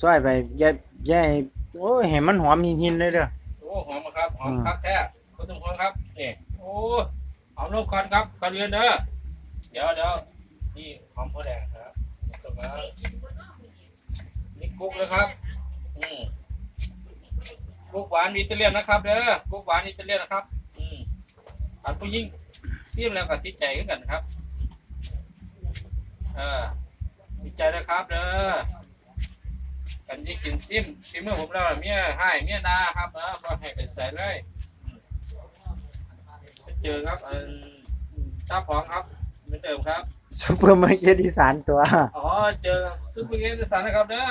ซอยไปอย่าอย่าให้โอ้ยให้มันหอมหินๆเลยเด้อ โอ้หอมอะครับหอมอืม คักแท้ก็ต้องหอมครับนี่โอ้หอมนกคอนครับก่อนเรียนเด้อเดี๋ยวเดี๋ยวนี่หอมพอแดงครับตรงนั้นนี่กุ๊กเลยครับอืมกุ๊กหวานอิตาเลียนนะครับเด้อกุ๊กหวานอิตาเลียนนะครับ อืมอันผู้ยิ่งซิมแล้วก็ติดใจกันครับเออติดใจนะครับเด้อ กันที่กินซิมซิมเมื่อผมแล้วเมียให้เมียดาครับเออพอให้ไปใส่เลยอืมไปเจอครับเออเจ้าของครับเหมือนเดิมครับซุปเปอร์มาร์เก็ตอีสานตัวอ๋อเจอซุปเปอร์เกมสารนะครับเด้อ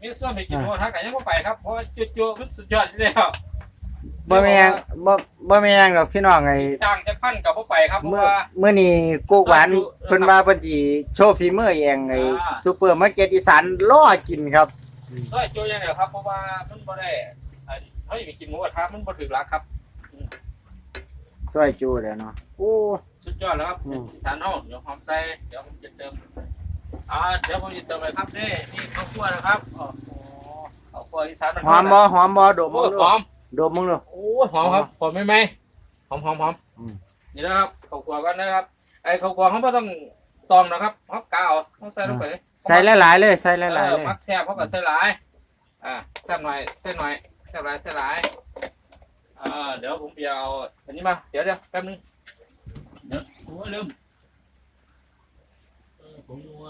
มีส่วนไปกินโมทักกันยังไม่ไปครับเพราะว่าจุๆมันสุดยอดอยู่แล้ว บ่แม่นบ่บ่แม่นดอกพี่น้องไอ้จ้างจะขั้นกับพ่ไปครับเพราะเมื่อว่า เมื่อนี้กูหวานซอยจุเพิ่นว่าเพิ่นสิโชว์ฝีมือเองไอ้อ่า ซุปเปอร์มาร์เก็ตอีสานรอกินครับ ซอยจุอย่างเดียวครับเพราะว่ามันบ่ได้เอ่อเขาอยากไปกินหมูกระทะมันบ่ถึงรักครับ ซอยจูแล้วเนาะโอ้ สุดยอดแล้วครับอืมอีสานห้องเดี๋ยวหอมใส่เดี๋ยวผมจะเติมอ่าเดี๋ยวผมจะเติมไปครับนี่นี่ข้าวคั่วนะครับโอ้โหข้าวคั่วอีสานนหอมบ่หอมบ่โดมโอ้มึงยดูหอมโดมมึงดูโอ้ยหอมครับหอมไหมไหมหอมหอมหอมอืม นี่นะครับข้าวคั่วกันนะครับ ไอ้ข้าวคั่วเขาไม่ต้องตองนะครับเขากาวเขาใส่ลงไปเลยใส่หลายๆเลยใส่หลายๆเอเลอยมักแซ่บเขาก็ใส่หลาย อ่าแซ่บหน่อยใส่หน่อยแซ่บหลายใส่หลายอ่าเดี๋ยวผมไปเอาอันนี้มาเดี๋ยวเดี๋ยวแป๊บนึงเดี๋ยวโอ้ยลืมเออผมนัว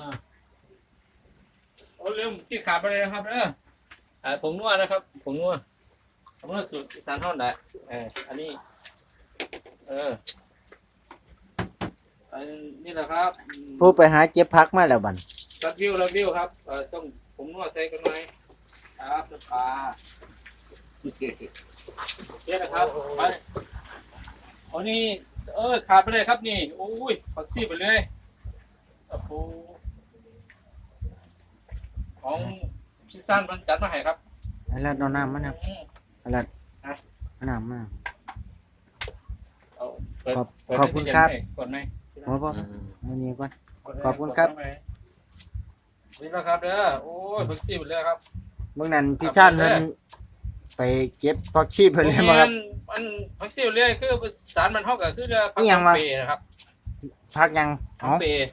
โอ้ยลืมที่ขาดไปเลยนะครับเอออ่าผมนัวนะครับผมนัว ผมนัวสูตรอีสานเท่าไหร่เอออันนี้ เออ อันนี้แหละครับอืมผู้ไปหาเจ็บพักมาแล้วบัดรับวิวรับวิวครับ เออต้องผมนวดใส่กันไหมครับน้ำปลาโอเคนะครับไปอันนี้เออขาดไปเลยครับนี่โอ้ยผักซีไปเลยโอ้โหของพิซซ่านมันจัดมาให้ครับไอ้ลัดเอาน้ำมานะ อืมไอ้ลัดเอาน้ำมาเอาเปิดขอบเปิดขอบคุณครับ ให้ก่อนไหมบ่บ่อันนี้ก่อนกดให้ขอบคุณครับ กดให้นี่นะครับเด้อ โอ้ยผักซีไปเลยครับ เมื่อนั้นพี่ชาติเพิ่นไปเก็บผักชีเพิ่นเลยมาครับมันพักซิลเรียกคือสารมันเท่ากับคือเรือพักอิหยังวะ เปนะครับพักยังหอเอ้ามเปย์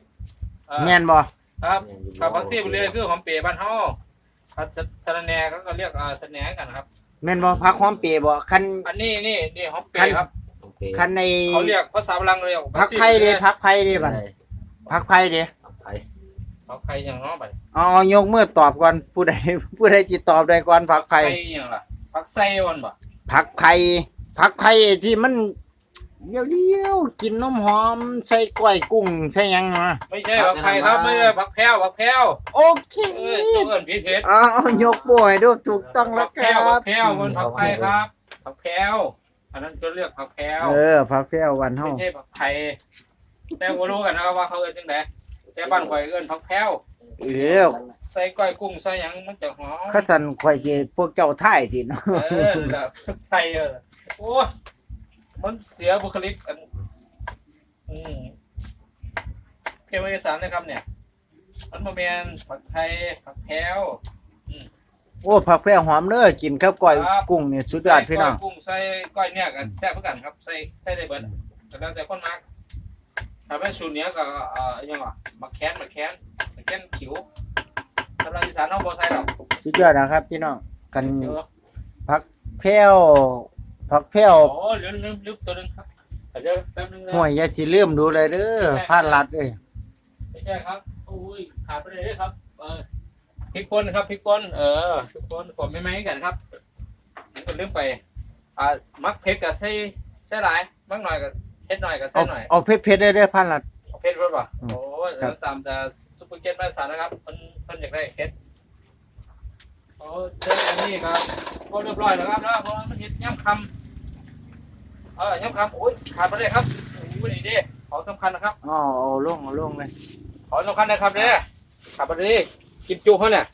เอ่อแม่นบ่ครับกับพักซิลเรียกคือหอมเปย์บ้านเฮา พักสะระแหน่เขาก็เรียกอ่าสะแหน่กันครับ แม่นบ่พักหอมเปรย์บ่คัน อันนี้นี่นี่หอมเปคันย์ครับคันในเขาเรียกภาษาพลังเรียกพักไผ่เด้พักไผ่เด้บัดพักไผ่เด้พักไผ่อย่างเน้อบัดอ๋อยกมือตอบก่อนผู้ใดผู้ใดจิตอบได้ก่อนพักไผ่ไผ่อย่างล่ะพักไส้วันบ่พักไผ่พักไผ่ที่มัน เลี้ยวๆกินนมหอมใส่กล้วยกุ้งใส่หยังมาไม่ใช่พักไผ่ครับไม่ใช่พักแพ้วพักแพ้วโอเคเออตัวเอิ้นผิดผิดเอ๋อยกป่วยดูถูกต้องพัแล้วกคแพ้วรัพับ กแพ้วมันพักไผ่ครับพักแพ้วอันนั้นก็เรียกพักแพ้วเออพักแพ้ววันเฮาไม่ใช่ผักไทยแต่ว่ารู้กันนะครับว่าเขาเอิ้นจังไดแต่บ้านข่อยเอิ้นผักแพ้วเออใส่ก้อยกุ้งใส่หยังมันจะหอม ข้าสันข่อยสิพวกเจ้าท่ายติเนาะเออแล้วผักไทยเออโอ้ย มันเสียบุคลิกกันอืมเพียงอีสานนะครับ เนี่ย มันบ่แม่นผักไทยผักแพ้วโอ้ผักแพรวหอมเด้อกินกับก้อยครับ กุ้งนี่สุดยอดพี่น้องใส่ก้ยกุ้งใส่ก้อยเนี่ยกันแซ่บเหมือนกันครับใส่ใส่ได้เบิดแต่แล้วแต่คนมักถ้าเป็นสูตรเนี้ยก็เอ่ออิหยังวะมะแคนมะแคนมะแคนขิวสำหรับอีสานเฮาบ่ใส่ดอกสุดยอดนะครับ พี่น้องกันเดี๋ยวแพรว ผักแพรวโอ้ลืมลืมลืมตัวหนึงครับเดี๋ยวแป๊บนึงนะห่วยอย่าสิลืมดูเลยเด้อพลาดลัดเอ้ยไม่ใช่ครับอุ้ยขาดไปเลยครับ เออพริกป่นครับพริกป่นเออพริกป่นผมไม่ไหมกันครับผมก็ลืมไปอ่ามักเผ็ดกับใส่ใส่หลายมักหน่อยกับเผ็ดหน่อยกับใส่เอาหน่อยเอาเผ็ดๆได้เด้อพลาดลัดเอาเผ็ดเพิ่มป่ะอืมโอ้ยครับตามแต่ซุปเปอร์เก็ตมาสารนะครับเพิ่นเพิ่นอยากได้เผ็ดโอ้เจออันนี้ครับก็เรียบร้อยแล้วครับแล้วเพราะว่ามันเห็ดย่ำคำ เออย่ำคำโอ้ยขาดไปเลยครับโอ้ยนี่ดิของสำคัญนะครับอ๋อเอาลงเอาลงเลยของสำคัญนะครับเนี่ยขาดไปเลยกินจุเขาเนี่ย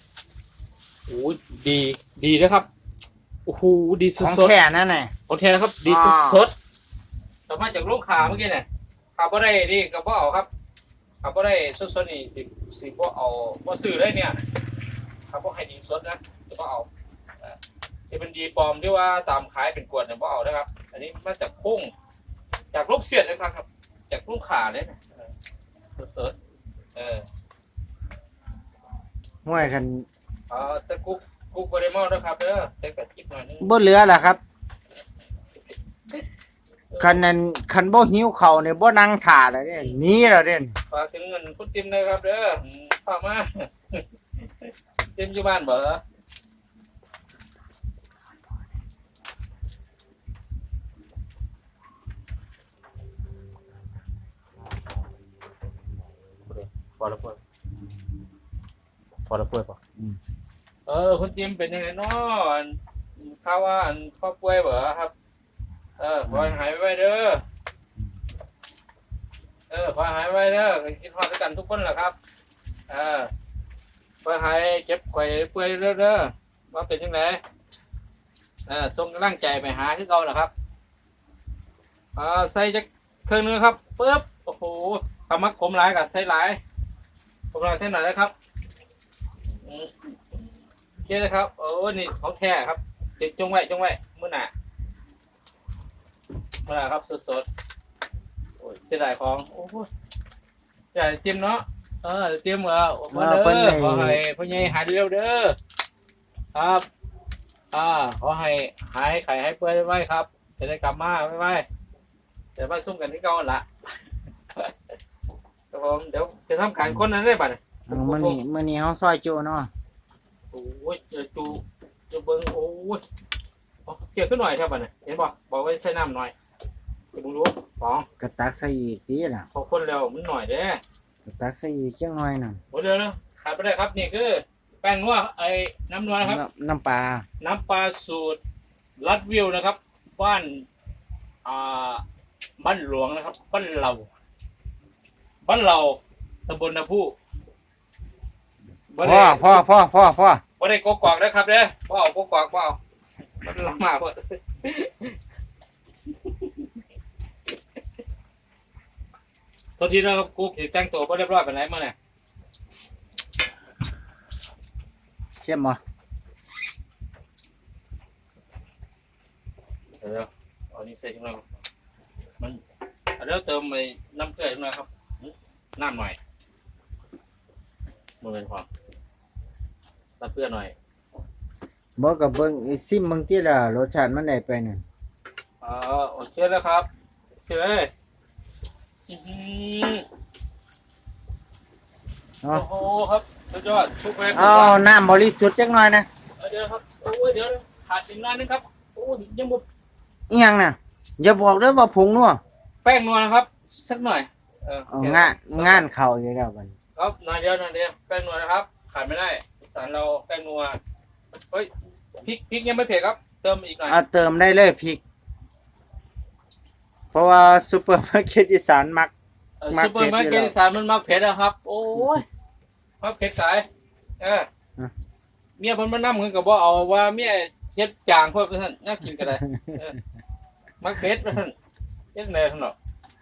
โอ้ยดีดีนะครับโอ้โหดีสของดๆแค่นั่นน่ะโอเคนะครับ ดีอ่าสดๆต่อมาจากลูกขาเมื่อกี้เนี่ยขาบ่ได้ดีกับบ่เอาครับขาบ่ได้สดๆนี่สิสิบ่เอาบ่ซื้อเลยเนี่ยขครับพวกไฮดีสดนะจะก็เอาอ่า จะเป็นดีปลอมที่ว่าตามขายเป็นกวดเนี่ยก็เอานะครับ อันนี้มาจากพุ่งจากลูกเสียดนะครับครับจากลูกขาเลยนะเออสดๆเออห้วยกันเอ่าแต่กุ๊กกุ๊กบริมอลนะครับเด้อแต่กระติบหน่อยนึงบ่เหลือล่ะครับคันนั้นคันบ่หิวข้าวเนี่ยบ่นั่งท่าแล้วเด้หนีแล้วเด้ฝากถึงเงินคุณติมนะครับเด้ออืมฝากมา ติมอยู่บ้านเบอ แล้วพอพอแล้วป่วยปะเออ คุณจิมเป็นยังไงเนาะอันข้าว่าอันข้าวป่วยเบอครับ เออขอหายไวเด้อเออขอหายไวเด้อกินฮอดด้วยกันทุกคนแหละครับ เออขอหายเจ็บไข้ป่วยเด้อเด้อว่าเป็นยังไงเออส่งกำลังใจไปหาที่เราแหละครับเออใส่จะเครื่องนึงครับปึ๊บโอ้โหคำมักขมหลายกับใส่หลาย ผมรอเส้นหน่อยนะครับอืมโอเคนะครับ โอ้นี่ของแท้ครับจจงไว้จงไว้มื้อหน้ามื้อหน้าครับสดๆโอ้ยเสียดายของ โอ้ยอย่าเตรียมเนาะ เออเตรียมเออมาเด้อขอให้พ่อใหญ่หายเร็วๆเด้อ ครับ อ่า ขอให้หายไข้ให้เปื่อยไว้ครับ จะได้กลับมาไว้ไว้เดี๋ยวมาซุ่มกันที่เก่าหั่นละครับ ผมเดี๋ยวจะทำการคนนั้นได้ป่ะเนี่ยเอามื้อนี้มื้อนี้เฮาซอยจุเนาะโอ้ยเจอจูเจอเบิ้งโอ้ยเอาเกี่ยวขึ้นหน่อยครับป่ะเนี่ยเห็นป่ะบอกไว้ใส่น้ำหน่อยเดี๋ยวมึงรู้ฟองก็ตักใส่อีกทีล่ะพอคนแล้วมันหน่อยเด้ก็ตักใส่อีกจังหน่อยน่ะหมดเร็วนะขาดไปได้ครับนี่คือ แป้งนัวไอ้น้ำนัวนะครับ น้ำน้ำปลาน้ำปลาสูตรลัดวิวนะครับ บ้านอ่าบ้านหลวงนะครับบ้านเรา บ้านเราตำบลนาผู้บ่พ่อได้พ่อพ่อพ่อพ่อบ่ได้โกกอกนะครับเด้อบ่เอาโกกอกบ่เอามันลำมากเพิ่นโทษทีนะครับกูสิแต่งตัวบ่เรียบร้อยปานไหนมาเนี่ยเข้มบ่เดี๋ยวเอานี่ใส่ข้างในมันเอาเดี๋ยวเติมไปน้ำเกลือข้างในครับ น้ำหน่อยมือเป็นพอน้ำเกลือหน่อยบ่ก็เบิ่งซิมเบิ่งติล่ะรสชาติมันได้ไปนั่นอ่าโอเคแล้วครับเสร็จเลยอื้อหือเนาะโอ้โหครับสุดยอดทุกเวฟเอาน้ำบริสุทธิ์จังหน่อยนะเดี๋ยวครับโอ้ยเดี๋ยวขาดอีกน้อยนึงครับโอ้ยยังบ่อีหยังน่ะอย่าบอกเด้อว่าผงนัวแป้งนัวนะครับ สักหน่อย เออเอาโอเคงานงานเข้าอยู่แล้วบัดนี้ครับหน่อยเดียวหน่อยเดียวแป้งนัวนะครับขาดไม่ได้อีสานเราแป้งนัวเฮ้ยพริกพริกยังไม่เผ็ดครับ เติมอีกหน่อยเอาเติมได้เลยพริก เพราะว่าซุปเปอร์มาร์เก็ตอีสานมัก เออมักซูเปอร์มาร์เผ็เก็ดตอยู่แล้วอีสานมันมักเผ็ดนะครับ โอ้ยมักเผ็ดสายเอออะเมียเพิ่นมานํเพิ่นก็บ่เอาว่าเมียเช็ดจางเพิ่นท่านน่ากินก็ได้เออมักเผ็ดเพิ่นเฮ็ดแน่ท่านเนาะ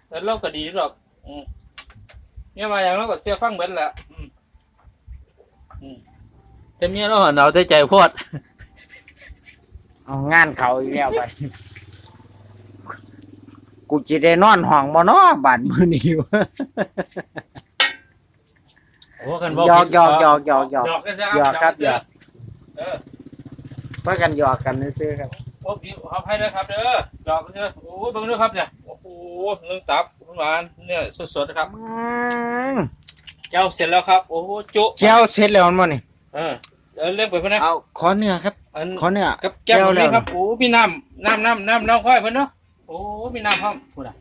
แล้วเราก็ดีหรอกอืม เมียมาอย่างเราก็เสียฟังเบิดแหละอืมอืมแต่เมียเราหนาวใจใจโพดเอางานเข้าอีกแล้วบัดนี้กูสิได้นอนห้องบ่เนาะบัดมื้อนี้วะโอ้กันหยอกหยอกหยอกหยอกหยอกหยอกกันหยอกครับหยอกหยอกเออเพื่อกันหยอกกันซื่อๆครับ โอ้พี่ขอให้ด้วยครับเด้อหยอกกันเด้อโอ้ยเบิ่งด้วยครับเนี่ยโอ้โหเนื้อตับหวานเนี่ยสดๆนะครับอืมเจ้าเสร็จแล้วครับ โอ้โหจุแก้วเสร็จแล้วมั้งนี่เออเดี๋ยวเรียกไปเพื่อนนะเอาขอเนื้อครับอันขอเนื้อกับแก้วแก้วแล้วนี่ครับโอ้มีน้ำน้ำน้ำน้ำน้ำค่อยเพื่อนเนาะโอ้มีน้ำพร้อมพูดอะ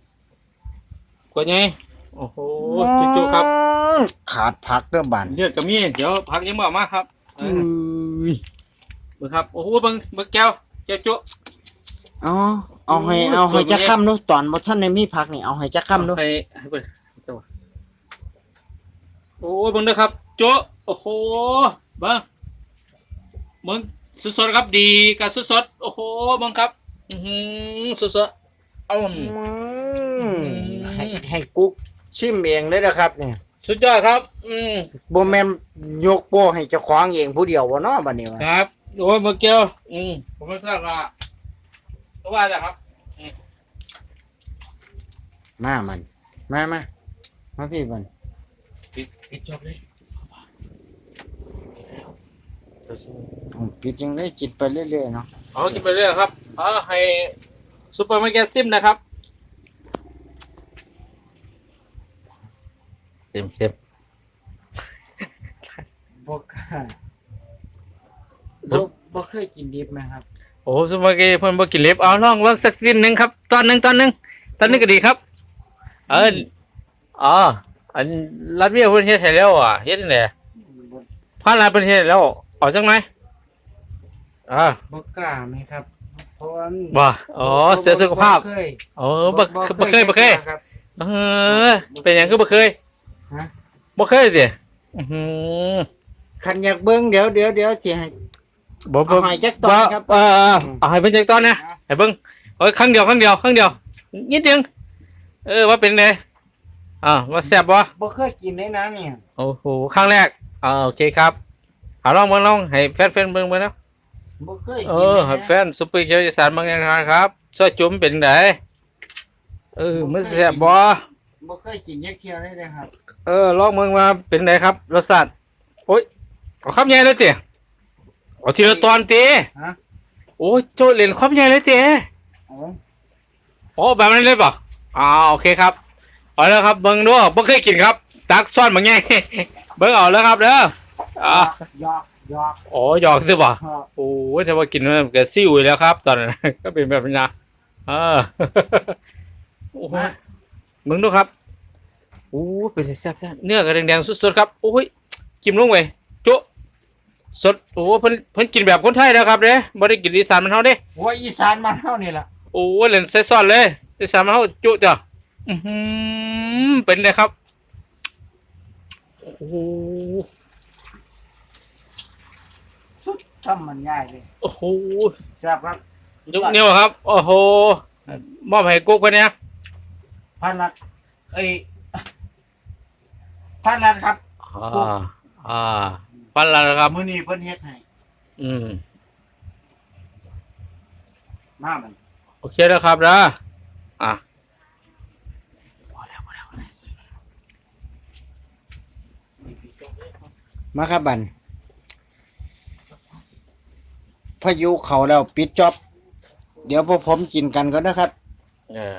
กว่าไงโอ้โหจุๆครับ ขาดผักเด้อบัดเลือดก็มีเดี๋ยวพักยังบ่มาครับเออืออเบิ่งครับโอ้โหเบิ่งเบิ่งแก้ว แก้วจุเอาเอาให้โอ้ยเอาให้ตัวจักนี้ค่ำดูตอนบ่ทันได้มีผักนี่เอาให้จักค่ำดูให้ให้เบิ่งเจ้าโอ้ยเบิ่งเด้อครับจุโอ้โหเบิ่งเบิ่งสดๆครับดีกับสดๆโอ้โหเบิ่งครับอือหือสดๆเอาอืมให้ให้กุ๊กชิมเองเลยนะครับนี่สุดยอดครับ อืมบ่แม่นยกโป้ให้เจ้าของเองผู้เดียวบ่เนาะบัดนี้วะครับ โอ้ยเมื่อกี้อืมผมไม่ทราบว่าก็ว่าจะครับมามัน มามามาพี่มันปิดปิดจบเลยอืมปิดจังได้จิตไปเรื่อยๆเนาะเอากินไปเรื่อยครับเอาให้ซูเปอร์มาร์เก็ตซิมนะครับ เต็มเต็มบ่กล้า บ่บ่เคยกินดิบไหมครับ โอ้ซูเปอร์มาร์เก็ตเพิ่นบ่กินเล็บเอาลองลองสักสิ้นหนึ่งครับ ตอนหนึ่งตอนหนึ่งตอนหนึงก็ดีครับ เอออ๋ออันรัฐเวียเพิ่นเฮ็ดให้แล้วอะเฮ็ดจังไดบ่พาลาเพิ่นเฮ็ดให้แล้วเอาจังไหนอ่าบ่กล้าไหมครับ เพราะว่ามันบ่อ๋อเสียสุขภาพบ่เคยโอ้บ่บ่เคยบ่เคย ครับ เออเป็นหยังคือบ่เคยฮะ บ่เคยสิอื้อหือ คันอยากเบิ่งเดี๋ยวเดี๋ยวเดี๋ยวสิให้ บ่บ่เอาให้จักตอนครับ เออเออเอาให้เพิ่นจักตอนนะให้เบิ่งโอ้ยครั้งเดียวครั้งเดียวครั้งเดียว นิดนึงเออว่าเป็นไงอ่าว่าแซ่บบ่บ่เคยกินเลยนะเนี่ย โอ้โหครั้งแรกอ่าโอเคครับเอาลองเบิ่งลองให้แฟนๆเบิ่งเบิ่งนะ บ่เคยเอกินอเลยให้นะแฟนซุปเปอร์เขียวอีสานบางอย่างครับซอยจุ๋มเป็นไดเออมันแซ่บบ่บ่เคยกินยักเที่ยวเลยนะครับ เออลองเบิ่งว่าเป็นไงครับรสชาติโอ้ยเอาคำใหญ่เลยติ เอาทีละตอนติฮะ โอ้ยโจเล่นคำใหญ่เลยติอ๋อโอ้แบบนั้นเลยป่ะอ่าโอเคครับ เอาแล้วครับเบิ้งดูบ่เคยกินครับตักซ่อนบางไง เบิ้งเอาแล้วครับเด้ออ่าหยอกหยอกโอ้หยอกซื้อป่ะหยอกโอ้ยแต่ว่ากินมันก็ซิ่วอยู่แล้วครับ ตอนนั้น ก็เป็นแบบนี้นะอ่าโอ้โหเบิ้งดูครับโอ้เป็นแซ่บๆเนื้อก็แดงๆสดๆครับโอ้ยจิ้มลงไปจุ สดโอ้เพิ่นเพิ่นกินแบบคนไทยแล้วครับเด้บ่ได้กินอีสานมันเฮาเด้หัวอีสานมานเฮานี่ล่ะโอ้ยเล่นใส่ซอสเลยใส่สามเฮาจุจ้ะอือหือเป็นไงครับโอ้โหสุดทำมันง่ายเลยโอ้โหแซ่บครับยกนิ้วครับ โอ้โหมอบให้กุ๊กไปเนี่ยพันนัดเอ้ยพันนัดครับอ่าอ่า ปันละครับ มื้อนี้เพิ่นเฮ็ดให้อืม มามันโอเคแล้วครับนะอะมาครับบันพายุเขาแล้วปิดจ็อบ เดี๋ยวพวกผมกินกันก็นะครับ เออ